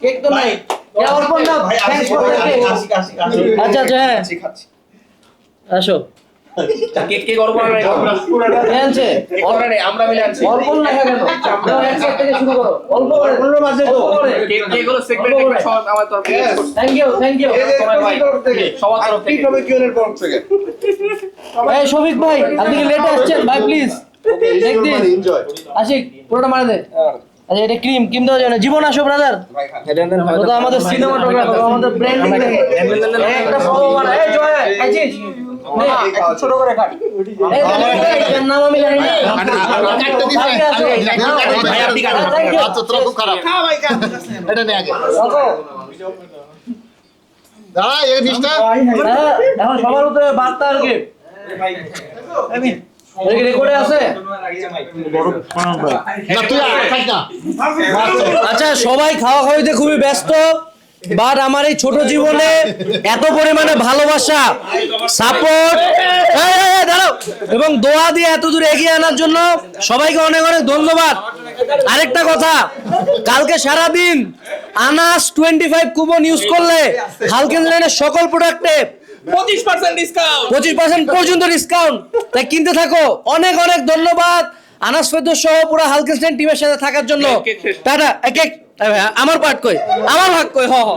Cake তো নাই আচ্ছা আচ্ছা হ্যাঁ আসো কেক কেক অর্পণ আনছে অর্পণ আমরা মিলে আনছি অল্প লেখা কেন দাও, এক থেকে শুরু করো অল্প করে পনেরো তো কেক কেক হলো সেগমেন্ট সব আমার তরফ থেকে থ্যাংক ইউ থ্যাংক ইউ তোমার ভাই সবার তরফ থেকে এই শফিক ভাই আপনি কি লেটে আসছেন ভাই প্লিজ টেক দিস আশিক পুরোটা মারা দে আচ্ছা এটা ক্রিম ক্রিম দেওয়া যাবে না জীবন আসো ব্রাদার আমাদের সিনেমাটোগ্রাফার আমাদের ব্র্যান্ডিং একটা ফলো মারা এই জয় আছিস ছোট করে কাট। নাম আমি জানি এখন সবার উপরে বার্তা আর কি? আচ্ছা সবাই খাওয়া খাওয়াইতে খুবই ব্যস্ত। বাট আমার এই ছোট জীবনে এত পরিমাণে ভালোবাসা সাপোর্ট দাঁড়াও। এবং দোয়া দিয়ে এত দূর এগিয়ে আনার জন্য সবাইকে অনেক অনেক ধন্যবাদ। আরেকটা কথা কালকে সারা দিন Anas twenty five coupon use করলে হালকেন লাইনের সকল প্রোডাক্টে পঁচিশ পার্সেন্ট ডিসকাউন্ট পঁচিশ পার্সেন্ট পর্যন্ত ডিসকাউন্ট তাই কিনতে থাকো। অনেক অনেক ধন্যবাদ। আনাস ফেদর সহ পুরো হালকেস্টাইন টিমের সাথে থাকার জন্য। টাটা এ, কেক আমার পার্ট কই আমার ভাগ কই হ হ